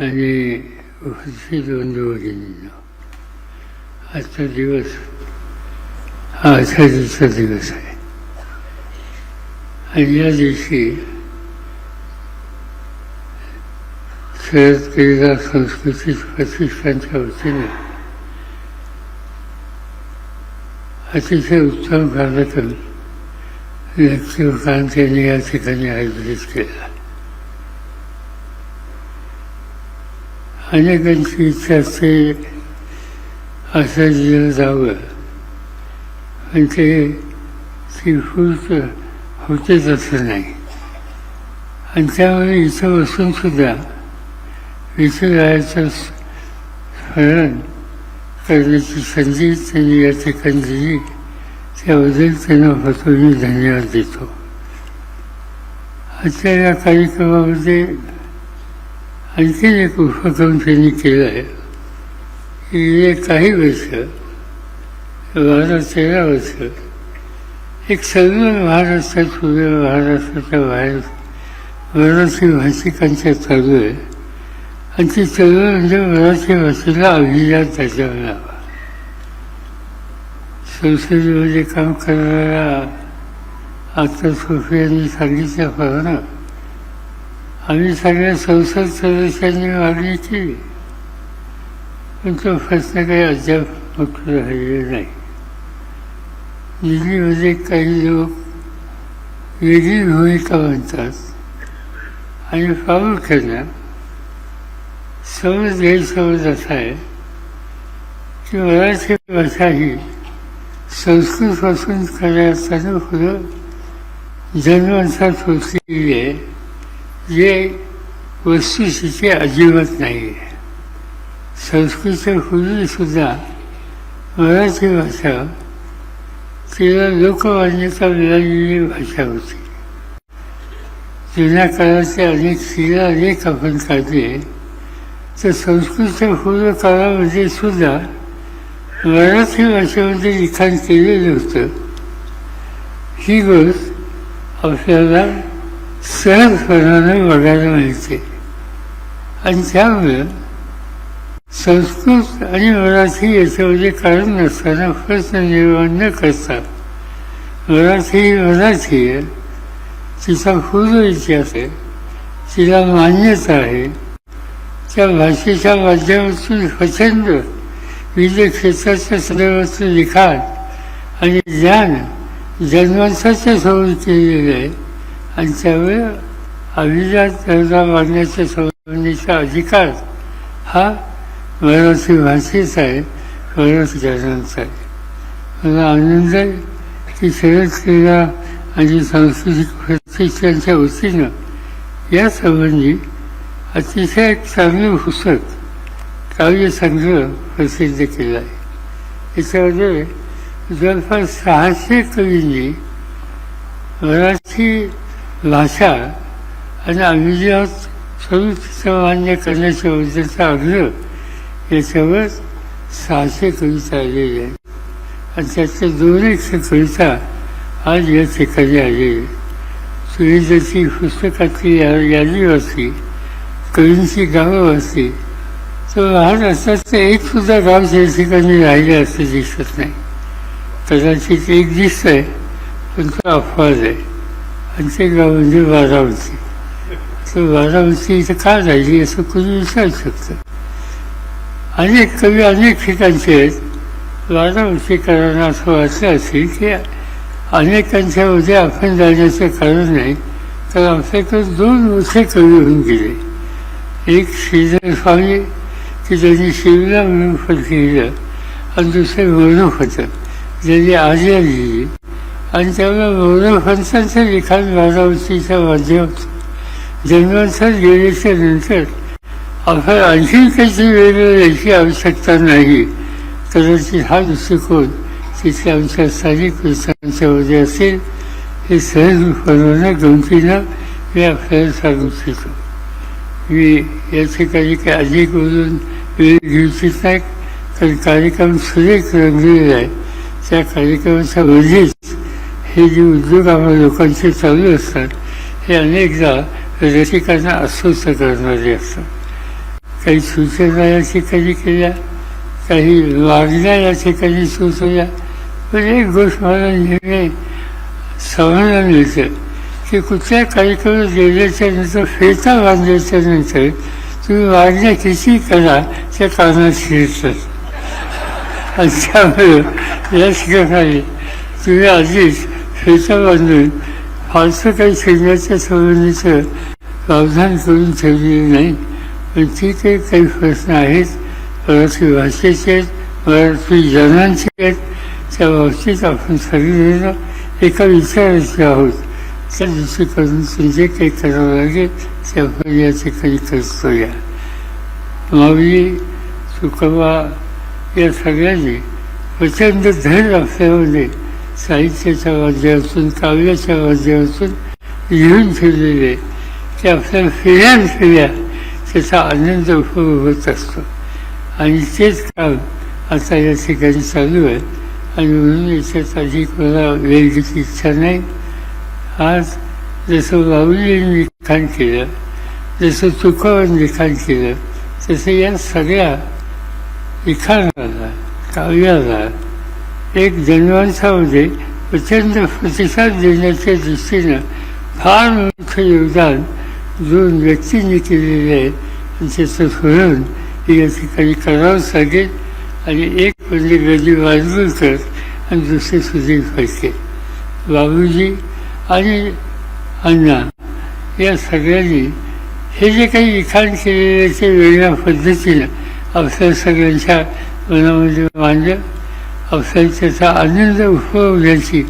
आणि वर्षी दोन दिवस आजचा दिवस हा आषाढीचा दिवस आहे. आणि या दिवशी शरद क्रीडा संस्कृती प्रतिष्ठानच्या वतीने अतिशय उत्तम कार्यक्रम लक्ष्मीकांत यांनी या ठिकाणी आयोजित केला. अनेकांची इच्छा असते असं दिलं जावं. पण ते स्वीकृत होतेच असं नाही. आणि त्यामुळे इथं बसून सुद्धा इथं जायचं स्मरण करण्याची संधी त्यांनी या ठिकाणी दिली. त्याबद्दल त्यांना होतो मी धन्यवाद देतो. आजच्या या कार्यक्रमामध्ये आणखीन एक उपक्रम त्यांनी केलं आहे. की गेले काही वर्ष बारा तेरा वर्ष. एक सर्व महाराष्ट्रात उद्या महाराष्ट्राच्या बाहेर मराठी भाषिकांच्या चालू आहे. आणि ती चळवळ म्हणजे मराठी भाषेला अभिजात दर्जा मिळावा संसदेमध्ये काम करणाऱ्या आता सोफी यांनी सांगितल्याप्रमाणे आम्ही सगळ्या संसद सदस्यांनी मागणी केली. पण तो प्रश्न काही अद्याप मोठं राहिलेला नाही. दिल्लीमध्ये काही लोक वेगळी भूमिका म्हणतात आणि प्रामुख्यानं समज गैरसमज असा आहे की मराठी भाषा ही संस्कृतपासून करण्याचं पुढं जन्मांतात होती आहे. जे वस्तुस्थिती अजिबात नाही. आहे संस्कृत सुद्धा मराठी भाषा तिला लोकमान्यता मिळालेली भाषा होती. जुन्या काळाचे अनेक शिला अनेक आपण काढले तर संस्कृतच्या पूर्व काळामध्ये सुद्धा मराठी भाषेमध्ये लिखाण केलेलं होतं. ही गोष्ट आपल्याला सहजपणानं बघायला मिळते. आणि त्यामुळे संस्कृत आणि मराठी याच्यामध्ये कारण नसताना प्रश्न निर्माण न करता मराठी ही मराठी आहे तिचा पूर्व इतिहास आहे. तिला मान्यता आहे. त्या भाषेच्या माध्यमातून प्रचंड विविध क्षेत्राच्या संदर्भातलं लिखाण आणि ज्ञान जन्मांसाच्या समोर केलेलं आहे. आणि त्यामुळे अभिजात दर्जा बांधण्याच्या संबंधीचा अधिकार हा मराठी भाषेचा आहे मराठी जनांचा आहे मला आनंद आहे की शरद क्रीडा आणि सांस्कृतिक प्रतिष्ठानच्या वतीनं यासंबंधी अतिशय एक चांगलं पुस्तक काव्यसंग्रह प्रसिद्ध केला आहे. याच्यामध्ये जवळपास सहाशे कवींनी मराठी भाषा आणि अभिजात स्वरूप मान्य करण्याच्या बद्दलचा आग्रह याच्यावर सहाशे कविता आलेल्या आहेत. आणि त्यातल्या दोन एकशे कविता आज या ठिकाणी आलेली तुम्ही जशी पुस्तकातली या यादी वाचली कवींची गावं वाचली. तर महाराष्ट्राचं एक सुद्धा गाव त्या ठिकाणी राहिले असं दिसत नाही. कदाचित एक दिसत आहे पण तो अपवाद आहे. आणि ते गाव म्हणजे वारावती तर वारावती इथं का राहिली असं कोणी विचारू शकतं अनेक कवी अनेक ठिकाणचे आहेत बारामतीकरांना असं वाटलं असेल की अनेकांच्यामध्ये आपण जाण्याचं कारण नाही तर आमच्याकडे दोन मोठे कवी होऊन गेले एक श्रीधर स्वामी की ज्यांनी शिवला म्हणून पण लिहिलं आणि दुसरे म्हणून होतं ज्यांनी आर्या लिहिली आणि त्यामुळे मनोफांचं लिखाण बारामतीच्या माध्यमात जन्मांतर गेल्याच्यानंतर आपण आणखी काहीतरी वेगळं याची आवश्यकता नाही. कदाचित हा दृष्टिकोन तिथे आमच्या स्थानिक विचारांच्यामध्ये असेल. हे सहज बनवणं गमतीनं मी आपल्याला सांगू शकतो मी या ठिकाणी काही अधिक बोलून वेळ घेऊ इच्छित नाही. कारण कार्यक्रम सुरेख रंगलेला आहे. त्या कार्यक्रमाच्या मध्येच हे जे उद्योग आम्हाला लोकांचे चालू असतात हे अनेकदा रसिकांना अस्वस्थ करणारे असतात काही सूचना या ठिकाणी केल्या काही वागण्या या ठिकाणी सुचवल्या पण एक गोष्ट मला नेहमी समाधान मिळतं की कुठल्या कार्यक्रमात गेल्याच्यानंतर फेटा बांधल्याच्या नंतर तुम्ही वागण्या किती करा त्या कानात शिरतात आणि त्यामुळं या ठिकाणी तुम्ही आधीच फेटा बांधून फारसं काही शरीराच्या संबंधीचं प्रावधान करून ठेवलेलं नाही पण ठीक आहे काही प्रश्न आहेत मराठी भाषेचे आहेत मराठी जनांचे आहेत त्या बाबतीत आपण सगळेजण एका विचाराचे आहोत त्या दृष्टीकडून जे काही करावं लागेल ते आपण या ठिकाणी करतो या माऊली तुकोबा या सगळ्यांनी प्रचंड धैर्य आपल्यामध्ये साहित्याच्या माध्यमातून काव्याच्या माध्यमातून लिहून ठेवलेले ते आपल्याला फिर्यान फिर्या त्याचा आनंद उपभोग होत असतो. आणि तेच काम आता या ठिकाणी चालू आहे. आणि म्हणून याच्यात अधिक मला वेळ घेतली इच्छा नाही. आज जसं बाबुलींनी लिखाण केलं जसं तुकोबांनी लिखाण केलं तसं या सगळ्या लिखाणाला काव्याला एक जनवांसामध्ये प्रचंड प्रतिसाद देण्याच्या दृष्टीनं फार मोठं योगदान दोन व्यक्तींनी केलेले आहे. त्याचं स्मरण या ठिकाणी करावंच लागेल आणि एक म्हणजे गदी वाजवळकर आणि दुसरे सुधीर फडके बाबूजी आणि अण्णा. या सगळ्यांनी हे जे काही लिखाण केलेलं ते वेगळ्या पद्धतीनं आपल्या सगळ्यांच्या मनामध्ये मांडलं. आपल्याला त्याचा आनंद उपभोगण्याची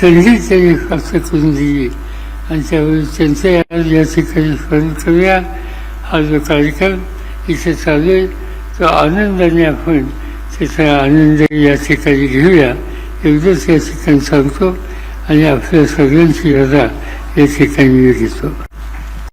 संधी त्यांनी प्राप्त करून दिली. आणि त्यावेळी त्यांचे आज या ठिकाणी स्मरण करूया. हा जो कार्यक्रम इथे चालू आहे तो आनंदाने आपण त्याचा आनंद या ठिकाणी घेऊया. एवढंच या ठिकाणी सांगतो आणि आपल्या सगळ्यांची रजा या ठिकाणी घेतो.